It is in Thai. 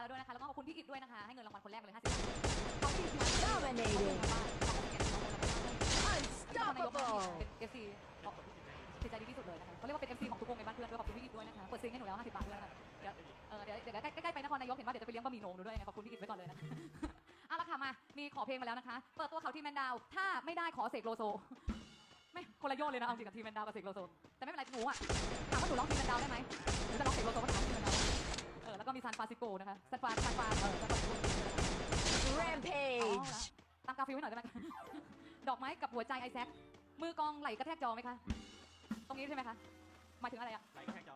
แล้วด้วยนะคะแล้วก็ขอบคุณพี่อิดด้วยนะคะให้เงินรางวัลคนแรกไปเลย50เขาที่อยู่ Dominating. นายก Unstoppable. เป็น FC บอกจิตใจดีที่สุดเลยนะคะเขาเรียกว่าเป็น FC ของทุกวงในบ้านเพื่อนด้วยขอบคุณพี่อิดด้วยนะคะเปิดซิงให้หนูแล้ว50บาทด้วยนะคะเดี๋ยวเออเดี๋ยวเดี๋ยวใกล้ๆไปนครนายกเห็นว่าเดี๋ยวจะไปเลี้ยงบะหมี่โหนงหนูด้วยไงขอบคุณพี่อิดไว้ก่อนเลยนะเอาละค่ะมา มีขอเพลงมาแล้วนะคะ เปิดตัวเขาทีแมนดาว ถ้าไม่ได้ขอเสกโลโซ ไม่คนละโยนเลยนะ เอาจริงกับทีแมนดาวกับเสกโลโซ แต่ไม่เป็นไรหนูอะถามว่าหนูร้องทีแมนดาวได้ไหม เออแล้วก็มีซานฟรานซิสโกนะคะซานฟรานซานฟรานเออซานฟรานซิสโกอ๋อ Rampage. ตั้งกาฟิวไว้หน่อยได้ไหมดอกไม้กับหัวใจไอแซคมือกองไหลกระแทกจอไหมคะ ตรงนี้ใช่ไหมคะหมายถึงอะไรอะ ไหลกระแทกจอ